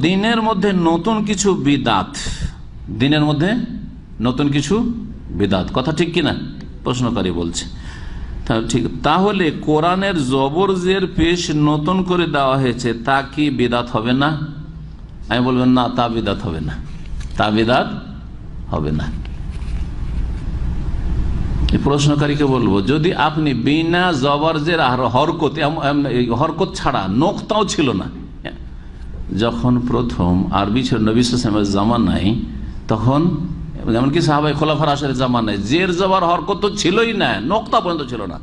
দিনের মধ্যে নতুন কিছু বিদাত। দিনের মধ্যে নতুন কিছু বিদাত। কথা ঠিক কিনা? প্রশ্নকারী বলছে। ঠিক। তাহলে কোরআনের জবর জের পেশ নতুন করে দেওয়া হয়েছে, তা কি বিদাত হবে না? আমি বলবেন না, তা বিদাত হবে না। তা বিদাত হবে না। প্রশ্নকারীকে বলব, যদি আপনি বিনা জবরজের হরকত হরকত ছাড়া, নোকতাও ছিল না যখন প্রথম আরবি ছিল, নবী সালামের জামানায়, তখন এমনকি সাহাবাই খোলাফার আসার জামানায়, জের জবর হরকত তো ছিলই না, নোকতা পর্যন্ত ছিল না।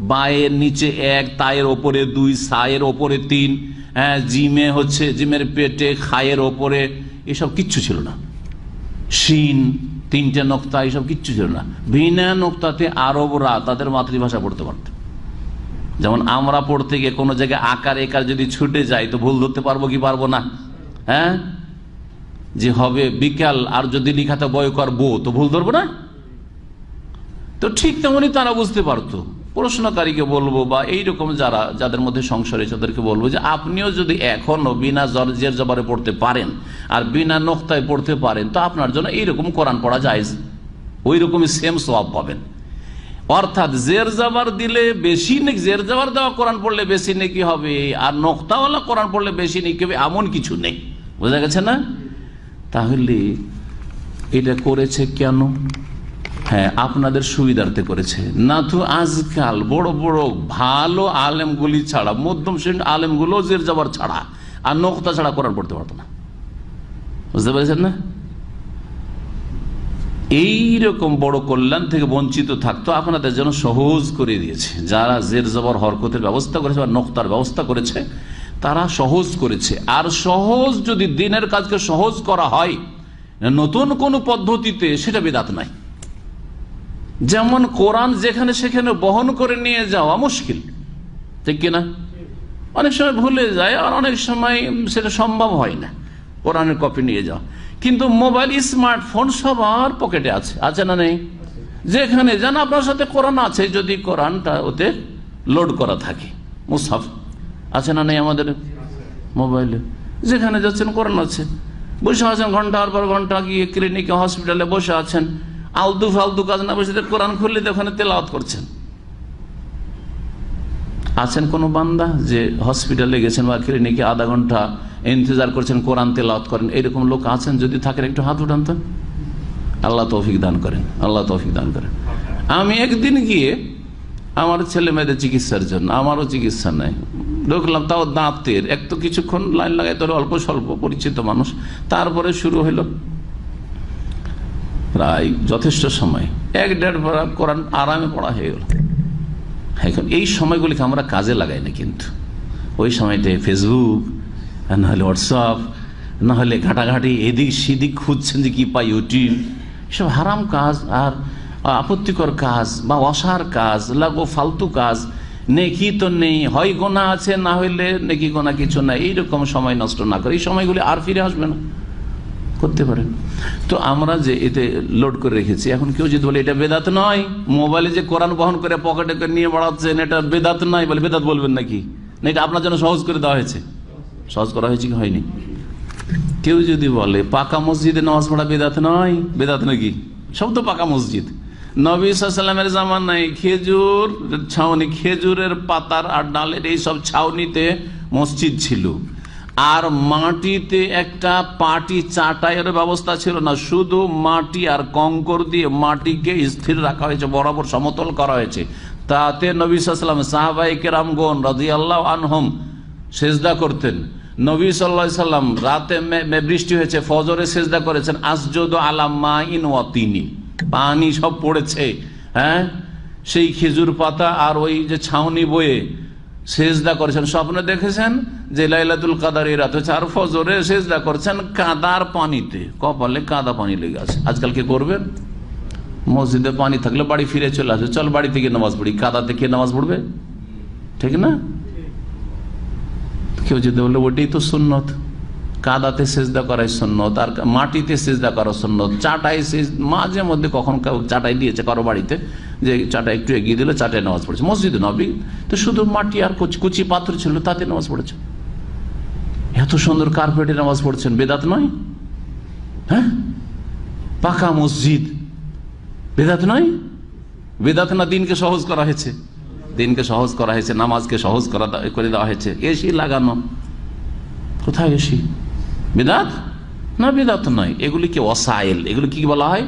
বায়ের নিচে এক, তায়ের ওপরে দুই, সায়ের ওপরে তিন হ্যাঁ জিমে হচ্ছে, জিমের পেটে, খায়ের ওপরে, এসব কিচ্ছু ছিল না। শিন, তিনটে নোক্তা, এসব কিচ্ছু ছিল না। বিনা নোক্তাতে আরবরা তাদের মাতৃভাষা পড়তে পারত। যেমন আমরা পড়তে গিয়ে কোনো জায়গায় আকার একার যদি ছুটে যাই, তো ভুল ধরতে পারব কি পারব না? হ্যাঁ? যে হবে বিকাল আর যদি লিখাতে বয় করব তো ভুল ধরবো না? তো ঠিক তেমনই তারা বুঝতে পারতো। প্রশ্নকারীকে বলব বা এইরকম যারা, যাদের মধ্যে সংসার আছে তাদেরকে বলব যে আপনিও যদি এখনও বিনা জর্জের জবারে পড়তে পারেন আর বিনা নোক্তায় পড়তে পারেন, তো আপনার জন্য এইরকম কোরআন পড়া যায় ওই রকমই সেম সবাব পাবেন। অর্থাৎ জের জাবার দিলে বেশি নেই জের জাবার দেওয়া কোরআন পড়লে বেশি নেকি হবে, আর নোক্তাওয়ালা কোরআন পড়লে বেশি নেকি হবে, এমন কিছু নেই। বোঝা গেছে না? তাহলে এটা করেছে কেন? হ্যাঁ আপনাদের সুবিধার্থে করেছে। না তো আজকাল বড় বড় ভালো আলেমগুলি ছাড়া, মধ্যম শ্রেণির আলেমগুলো জের যাবার ছাড়া, আর নোকতা ছাড়া কোরআন পড়তে পারতো না। বুঝতে পেরেছেন না? এই রকম বড় কল্যাণ থেকে বঞ্চিত থাকতো, আপনাদের জন্য সহজ করে দিয়েছে। যারা জের জবর, হরকতের ব্যবস্থা করেছে বা নোক্তার ব্যবস্থা করেছে, তারা সহজ করেছে। আর সহজ যদি দিনের কাজকে সহজ করা হয়, নতুন কোন পদ্ধতিতে সেটা বেদাত নাই যেমন কোরআন যেখানে সেখানে বহন করে নিয়ে যাওয়া মুশকিল, ঠিক কিনা অনেক সময় ভুলে যায়, আর অনেক সময় সেটা সম্ভব হয় না। কোরআনের কপি নিয়ে যাওয়া। কিন্তু মোবাইল, স্মার্টফোন সবার পকেটে আছে আছে না নেই? যেখানে, যেন আপনার সাথে কোরআন আছে, যদি কোরআনটা ওতে লোড করা থাকে, মুসাফ, আছে না নেই আমাদের মোবাইলে? যেখানে যাচ্ছেন কোরআন আছে। বসে আছেন ঘণ্টার পর ঘণ্টা গিয়ে ক্লিনিকে, হসপিটালে বসে আছেন। আলতু ফালতু কাজ না বসে কোরআন খুললে ওখানে তেলাওয়াত করছেন। আছেন কোন বান্দা যে হসপিটালে গেছেন বা ক্লিনিকে আধা ঘণ্টা ইন্তজার করছেন, কোরআন তেলাওয়াত করেন, এরকম লোক আছেন যদি থাকেন, একটু হাত উঠান তো। আল্লাহ তৌফিক দান করেন, আল্লাহ তৌফিক দান করেন। আমি একদিন গিয়ে আমার ছেলে মেয়েদের চিকিৎসার জন্য, আমারও চিকিৎসা নাই। ঢুকলাম, তাও দাঁতের এক তো কিছুক্ষণ লাইন লাগাই তোর অল্প স্বল্প পরিচিত মানুষ। তারপরে শুরু হইল প্রায় যথেষ্ট সময়। এক দেড় পড়া কোরআন আরামে পড়া হয়ে গেল। এখন এই সময়গুলিকে আমরা কাজে লাগাই না কিন্তু। ওই সময়টায় ফেসবুক নাহলে হোয়াটসঅ্যাপ, নাহলে ঘাটাঘাটি, এদিক সেদিক খুঁজছেন যে কি পাই ইউটিউব সব হারাম কাজ আর আপত্তিকর কাজ বা অসার কাজ, লাগো ফালতু কাজ। নেকি তো নেই, হয় গোনা আছে, না হইলে নেকি গোনা কিছু নাই। এইরকম সময় নষ্ট না করে। এই সময়গুলি আর ফিরে আসবে না। করতে পারেন। তো আমরা যে এতে লোড করে রেখেছি, এখন কেউ যদি বলে, এটা বেদাত নয়। মোবাইলে যে কোরআন বহন করে, পকেটে করে নিয়ে বেড়াচ্ছেন, এটা বেদাত নয় বলে, বেদাত বলবেন নাকি? না এটা আপনার জন্য সহজ করে দেওয়া হয়েছে? সহজ করা হয়েছে কি হয়নি? কেউ যদি বলে, পাকা মসজিদে নামাজ পড়া বেদাত নয়, বেদাত নাকি সব তো পাকা মসজিদ। নবী সাল্লামের জামান নাই খেজুর, ছাউনি খেজুরের পাতার আর ডালের এই সব ছাউনিতে মসজিদ ছিল। আর মাটিতে একটা পাটি চাটাইয়ের ব্যবস্থা ছিল না, শুধু মাটি আর কঙ্কর দিয়ে মাটিকে স্থির রাখা হয়েছে, বরাবর সমতল করা হয়েছে। তাতে নবী সাল্লাম সাহাবাই কেরামগন রাজি আনহম সেজদা করতেন। নবী সাল্লা সাল্লাম রাতে বৃষ্টি হয়েছে, ফজরে সেজদা করেছেন, আসজদ আলাম্মা ইন ওয়াতিনি পানি সব পড়েছে হ্যাঁ? সেই খেজুর পাতা আর ওই যে ছাউনি বয়ে সেজদা করেছেন। স্বপ্নে দেখেছেন যে লাইলাতুল কাদার এই রাত হচ্ছে আর ফজরে সেজদা করছেন কাদার পানিতে। কপালে কাদা পানি লেগে আছে। আজকাল কি করবেন মসজিদে পানি থাকলে বাড়ি ফিরে চলে আসবে। চল বাড়ি থেকে নামাজ পড়ি। কাদাতে কে নামাজ পড়বে? ঠিক না? কেউ যদি বলল ওটাই তো সুন্নত। কাদাতে সেজদা করাই সুন্নত, আর মাটিতে সেজদা করা সুন্নত। চাটাই সেজ, মাঝে মধ্যে কখন কেউ চাটাই দিয়েছে কারও বাড়িতে, যে চাটা একটু এগিয়ে দিলে চাটাই নামাজ পড়েছে। মসজিদে নবী, তো শুধু মাটি আর কুচি কুচি পাথর ছিল, তাতে নামাজ পড়েছে। এত সুন্দর কার্পেটে নামাজ পড়ছেন, বেদাত নয়? হ্যাঁ? পাকা মসজিদ, বেদাত নয়? বেদাত না দিনকে সহজ করা হয়েছে। দিনকে সহজ করা হয়েছে, নামাজকে সহজ করা করে দেওয়া হয়েছে। এসি লাগানো। কোথায় এসি? বেদাত? না, বেদাত নয়। এগুলিকে অসাইল। এগুলি কি বলা হয়?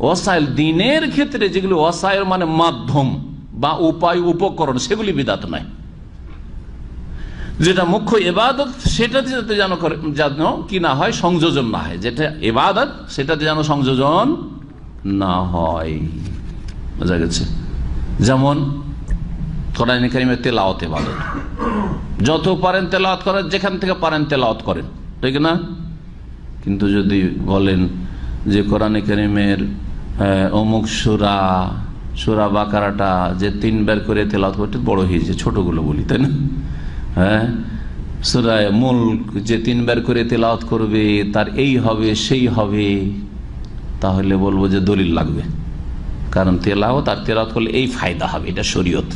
অসাইল। দিনের ক্ষেত্রে যেগুলি অসাইল মানে মাধ্যম বা উপায়, উপকরণ, সেগুলি বিদাত নয়। যেটা মুখ্য এবাদত সেটাতে যাতে যেন যেন কি না হয়, সংযোজন না হয়। যেটা এবাদত সেটাতে যেন সংযোজন না হয়। বোঝা গেছে? যেমন কোরআন কারিমের তেলাওয়াত এবাদত যত পারেন তেলাওয়াত করেন, যেখান থেকে পারেন তেলাওয়াত করেন। ঠিক না? কিন্তু যদি বলেন যে কোরআনে করিমের অমুক সুরা সুরা বাকারাটা যে তিনবার করে তেলাওয়াত করতে বড় হয়েছে ছোটগুলো বলি, তাই না? হ্যাঁ? সুরায় মূল যে তিনবার করে তেলাওয়াত করবে, তার এই হবে, সেই হবে, তাহলে বলব যে দলিল লাগবে। কারণ তেলাওয়াত আর তেলাওয়াত করলে এই ফায়দা হবে, এটা শরীয়ত।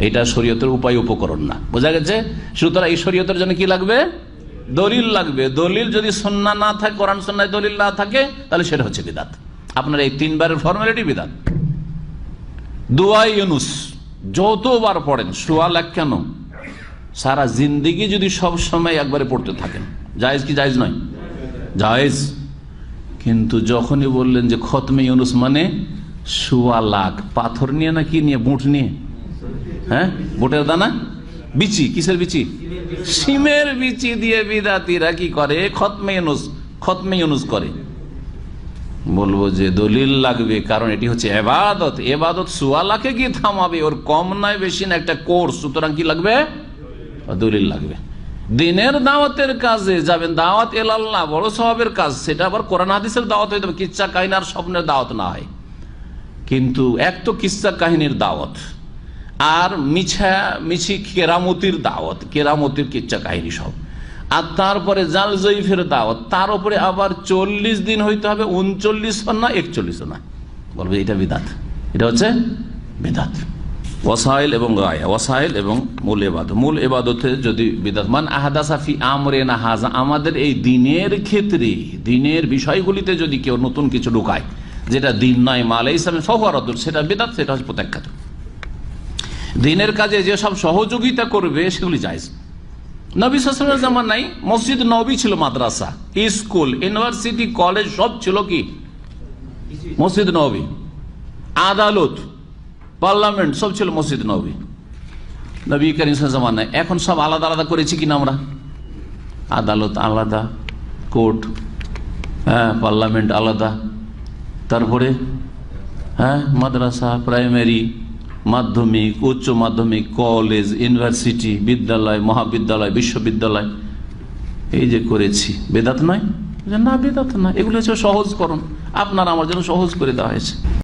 এটা শরীয়তের উপায় উপকরণ না। বোঝা গেছে? সুতরাং এই শরীয়তের জন্য কি লাগবে? দলিল লাগবে। দলিল যদি সন্না না থাকে, কোরআন সন্ন্যায় দলিল না থাকে, তাহলে সেটা হচ্ছে বিদাত। আপনার এই তিনবারের ফর্মালিটি বিদাত। দুয়াই ইউনুস, যতবার পড়েন সোয়া লাখ কেন সারা জিন্দিগি যদি সব সময় একবারে পড়তে থাকেন। জায়েজ কি জায়েজ নয়? জায়েজ। কিন্তু যখনই বললেন যে খতমে ইউনুস মানে সোয়া লাখ, পাথর নিয়ে না কি নিয়ে, বুট নিয়ে? হ্যাঁ? বুটের দানা? বিচি, কিসের বিচি? সিমের বিচি দিয়ে বিদাতিরা কি করে? খতমে ইউনুস খতমে ইউনুস করে। বলব যে দলিল লাগবে, কারণ এটি হচ্ছে এবাদত। এবাদত সুয়ালাকে গিয়ে থামাবে, ওর কম নয় বেশি না একটা কোর্স। সুতরাং কি লাগবে? দলিল লাগবে। দিনের দাওয়াতের কাজে যাবেন, দাওয়াত এলাল্লাহ, বড় স্বভাবের কাজ। সেটা আবার কোরআন হাদিসের দাওয়াত হয়ে যাবে কিচ্ছা কাহিনার স্বপ্নের দাওয়াত না হয়। কিন্তু এক তো কিস্সা কাহিনীর দাওয়াত। আর মিছা, মিছি কেরামতির দাওয়াত, কেরামতির কিচ্ছা কাহিনী সব। আর তারপরে জাল জয়ীফের দাওয়াত, তার উপরে আবার চল্লিশ দিন হইতে হবে, উনচল্লিশ না, একচল্লিশ না। বলবে এটা বিদাত। এটা হচ্ছে বিদাত। ওয়াসাইল এবং গায়া, ওয়াসাইল এবং মূল এবাদত। মূল এবাদতে যদি বিদাত, মান আহাদাসাফি আমরে না হাজা, আমাদের এই দিনের ক্ষেত্রে, দিনের বিষয়গুলিতে যদি কেউ নতুন কিছু ঢুকায়, যেটা দিন নয় মালে ইসলামের সহরাদুর সেটা বেদাত, সেটা হচ্ছে প্রত্যাখ্যাত। দিনের কাজে যেসব সহযোগিতা করবে, সেগুলি চাইজ নবী শাসনের জামান নাই মসজিদ নবী ছিল, মাদ্রাসা, স্কুল, ইউনিভার্সিটি, কলেজ, সব ছিল কি? মসজিদ নবী। আদালত, পার্লামেন্ট, সব ছিল মসজিদ নবী। নবী জামান নাই এখন সব আলাদা আলাদা করেছি কিনা আমরা? আদালত আলাদা, কোর্ট হ্যাঁ পার্লামেন্ট আলাদা, তারপরে হ্যাঁ মাদ্রাসা, প্রাইমারি মাধ্যমিক, উচ্চ মাধ্যমিক, কলেজ, ইউনিভার্সিটি, বিদ্যালয়, মহাবিদ্যালয়, বিশ্ববিদ্যালয়। এই যে করেছি, বেদাত নয়? না, বেদাত না এগুলো হচ্ছে সহজকরণ। আপনার আমার জন্য সহজ করে দেওয়া হয়েছে।